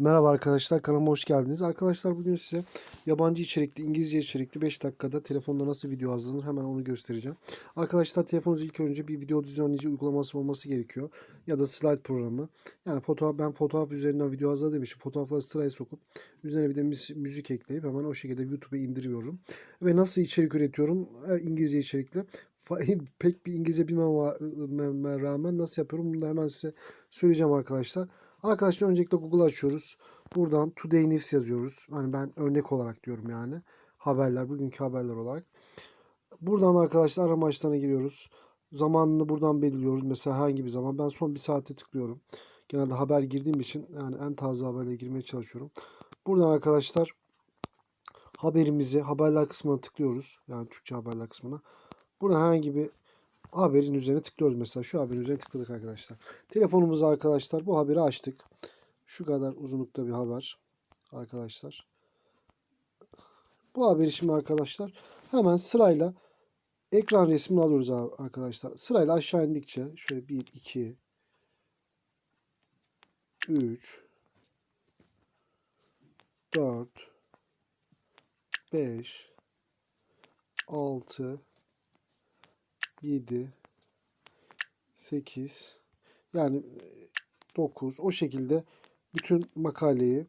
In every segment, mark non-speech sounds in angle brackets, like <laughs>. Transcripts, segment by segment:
Merhaba arkadaşlar kanalıma hoş geldiniz. Arkadaşlar bugün size yabancı içerikli, İngilizce içerikli 5 dakikada telefonda nasıl video hazırlanır hemen onu göstereceğim. Arkadaşlar telefonunuz ilk önce bir video düzenleyici uygulaması olması gerekiyor. Ya da slide programı. Yani fotoğraf ben fotoğraf üzerinden video hazırladığım için fotoğrafları sıraya sokup üzerine bir de müzik, ekleyip hemen o şekilde YouTube'a indiriyorum. Ve nasıl içerik üretiyorum? E, İngilizce içerikli. <laughs> Pek bir İngilizce bilmeme rağmen nasıl yapıyorum bunu da hemen size söyleyeceğim arkadaşlar. Arkadaşlar öncelikle Google açıyoruz. Buradan Today News yazıyoruz. Hani ben örnek olarak diyorum yani. Haberler, bugünkü haberler olarak. Buradan arkadaşlar arama açlarına giriyoruz. Zamanını buradan belirliyoruz. Mesela hangi bir zaman. Ben son bir saate tıklıyorum. Genelde haber girdiğim için yani en taze haberlere girmeye çalışıyorum. Buradan arkadaşlar haberimizi haberler kısmına tıklıyoruz. Yani Türkçe haberler kısmına. Burada herhangi bir haberin üzerine tıklıyoruz mesela. Şu haberin üzerine tıkladık arkadaşlar. Telefonumuzda arkadaşlar bu haberi açtık. Şu kadar uzunlukta bir haber arkadaşlar. Bu haberi şimdi arkadaşlar hemen sırayla ekran resmini alıyoruz arkadaşlar. Sırayla aşağı indikçe şöyle 1, 2, 3, 4, 5, 6, 7 8 yani 9 o şekilde bütün makaleyi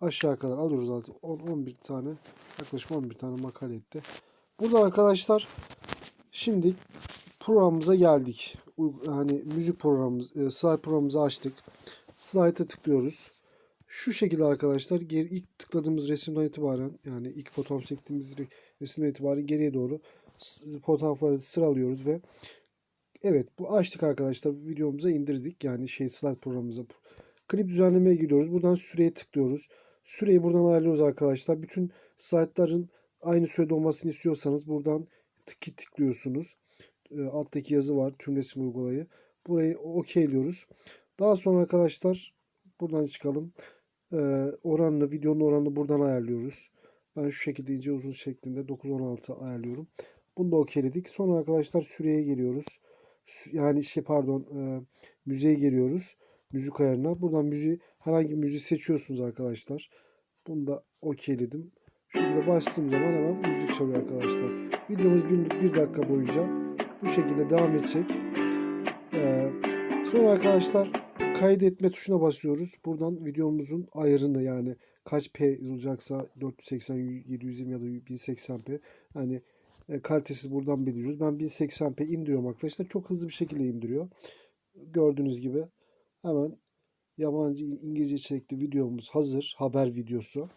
aşağı kadar alıyoruz zaten 10 11 tane yaklaşık 11 tane makale etti. Burada arkadaşlar şimdi programımıza geldik. Hani müzik programımız, e, slide programımızı açtık. Slide'a tıklıyoruz. Şu şekilde arkadaşlar geri ilk tıkladığımız resimden itibaren yani ilk fotoğraf çektiğimiz resimden itibaren geriye doğru fotoğrafları sıralıyoruz ve evet bu açtık arkadaşlar videomuza indirdik. Yani şey slide programımıza klip düzenlemeye gidiyoruz. Buradan süreye tıklıyoruz. Süreyi buradan ayarlıyoruz arkadaşlar. Bütün slaytların aynı sürede olmasını istiyorsanız buradan tıkı tıklıyorsunuz. E, alttaki yazı var tüm resim uygulayı burayı okeyliyoruz. Daha sonra arkadaşlar buradan çıkalım. E, oranını videonun oranını buradan ayarlıyoruz. Ben şu şekilde ince uzun şeklinde 9-16 ayarlıyorum. Bunu da okeyledik. Sonra arkadaşlar süreye geliyoruz. Yani şey pardon e, müziğe geliyoruz. Müzik ayarına. Buradan müziği herhangi müziği seçiyorsunuz arkadaşlar. Bunu da okeyledim. Şöyle bastığım zaman hemen müzik çalıyor arkadaşlar. Videomuz bir, bir dakika boyunca bu şekilde devam edecek. Ee, sonra arkadaşlar kaydetme tuşuna basıyoruz. Buradan videomuzun ayarını yani kaç P olacaksa 480, 720 ya da 1080p yani e, kalitesi buradan belirliyoruz. Ben 1080p indiriyorum arkadaşlar. Çok hızlı bir şekilde indiriyor. Gördüğünüz gibi hemen yabancı İngilizce içerikli videomuz hazır. Haber videosu.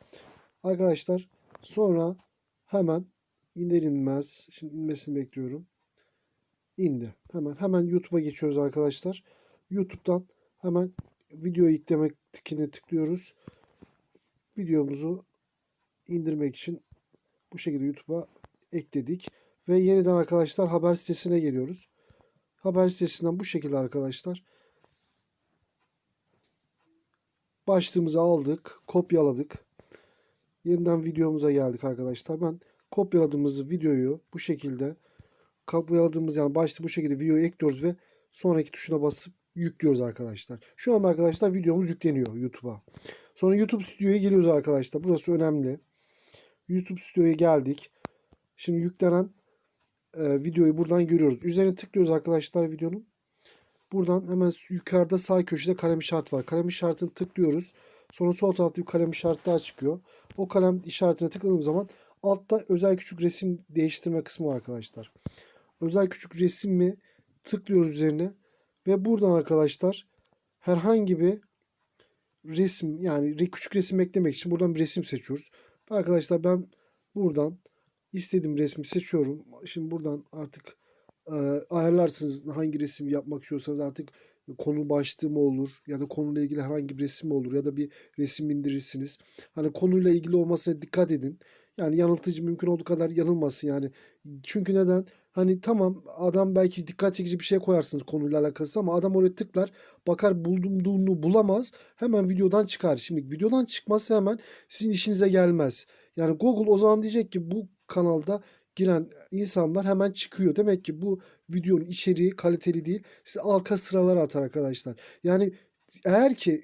Arkadaşlar sonra hemen iner inmez. Şimdi inmesini bekliyorum. İndi. Hemen hemen YouTube'a geçiyoruz arkadaşlar. YouTube'dan hemen video yüklemek tıkine tıklıyoruz. Videomuzu indirmek için bu şekilde YouTube'a ekledik. Ve yeniden arkadaşlar haber sitesine geliyoruz. Haber sitesinden bu şekilde arkadaşlar. Başlığımızı aldık. Kopyaladık. Yeniden videomuza geldik arkadaşlar. Ben kopyaladığımız videoyu bu şekilde kopyaladığımız yani başta bu şekilde videoyu ekliyoruz ve sonraki tuşuna basıp yüklüyoruz arkadaşlar. Şu anda arkadaşlar videomuz yükleniyor YouTube'a. Sonra YouTube Stüdyo'ya geliyoruz arkadaşlar. Burası önemli. YouTube Stüdyo'ya geldik. Şimdi yüklenen e, videoyu buradan görüyoruz. Üzerine tıklıyoruz arkadaşlar videonun. Buradan hemen yukarıda sağ köşede kalem işareti var. Kalem işaretini tıklıyoruz. Sonra sol tarafta bir kalem işareti daha çıkıyor. O kalem işaretine tıkladığımız zaman altta özel küçük resim değiştirme kısmı var arkadaşlar. Özel küçük resim mi tıklıyoruz üzerine ve buradan arkadaşlar herhangi bir resim yani küçük resim eklemek için buradan bir resim seçiyoruz. Arkadaşlar ben buradan istediğim resmi seçiyorum. Şimdi buradan artık e, ayarlarsınız hangi resim yapmak istiyorsanız artık konu başlığı mı olur ya da konuyla ilgili herhangi bir resim olur ya da bir resim indirirsiniz. Hani konuyla ilgili olmasına dikkat edin. Yani yanıltıcı mümkün olduğu kadar yanılmasın yani. Çünkü neden? Hani tamam adam belki dikkat çekici bir şey koyarsınız konuyla alakası ama adam oraya tıklar bakar bulduğunu bulamaz hemen videodan çıkar. Şimdi videodan çıkması hemen sizin işinize gelmez. Yani Google o zaman diyecek ki bu kanalda giren insanlar hemen çıkıyor. Demek ki bu videonun içeriği kaliteli değil. Size arka sıralara atar arkadaşlar. Yani eğer ki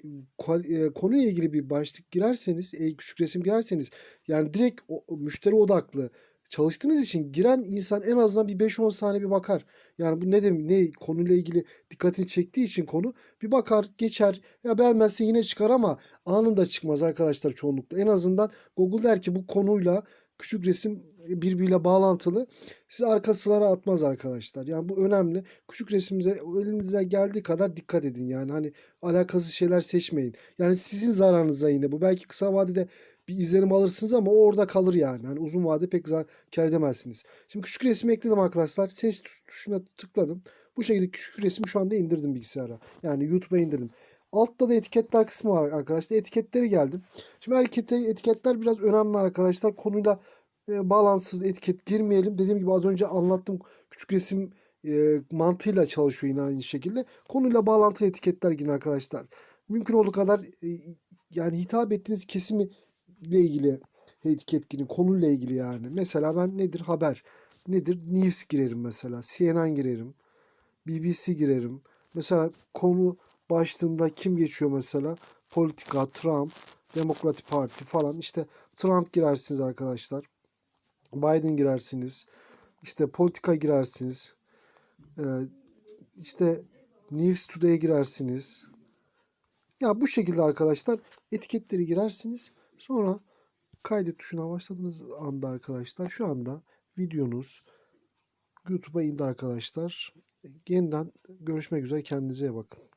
e, konuyla ilgili bir başlık girerseniz, e, küçük resim girerseniz yani direkt o müşteri odaklı çalıştığınız için giren insan en azından bir 5-10 saniye bir bakar. Yani bu ne demek ne konuyla ilgili dikkatini çektiği için konu bir bakar geçer ya beğenmezse yine çıkar ama anında çıkmaz arkadaşlar çoğunlukla. En azından Google der ki bu konuyla küçük resim birbiriyle bağlantılı. Sizi arka sıralara atmaz arkadaşlar. Yani bu önemli. Küçük resimize elinize geldiği kadar dikkat edin. Yani hani alakasız şeyler seçmeyin. Yani sizin zararınıza yine bu. Belki kısa vadede bir izlenim alırsınız ama o orada kalır yani. Hani uzun vade pek kar edemezsiniz. Şimdi küçük resmi ekledim arkadaşlar. Ses tuşuna tıkladım. Bu şekilde küçük resmi şu anda indirdim bilgisayara. Yani YouTube'a indirdim. Altta da etiketler kısmı var arkadaşlar. Etiketleri geldim. Şimdi etiketler, etiketler biraz önemli arkadaşlar. Konuyla e, bağlantısız etiket girmeyelim. Dediğim gibi az önce anlattım. Küçük resim e, mantığıyla çalışıyor yine aynı şekilde. Konuyla bağlantılı etiketler girin arkadaşlar. Mümkün olduğu kadar e, yani hitap ettiğiniz kesimi ile ilgili etiket girin. Konuyla ilgili yani. Mesela ben nedir? Haber. Nedir? News girerim mesela. CNN girerim. BBC girerim. Mesela konu başlığında kim geçiyor mesela? Politika, Trump, Demokrat Parti falan. İşte Trump girersiniz arkadaşlar. Biden girersiniz. İşte politika girersiniz. Ee, işte News Today'e girersiniz. Ya bu şekilde arkadaşlar etiketleri girersiniz. Sonra kaydet tuşuna başladığınız anda arkadaşlar şu anda videonuz YouTube'a indi arkadaşlar. Yeniden görüşmek üzere kendinize bakın.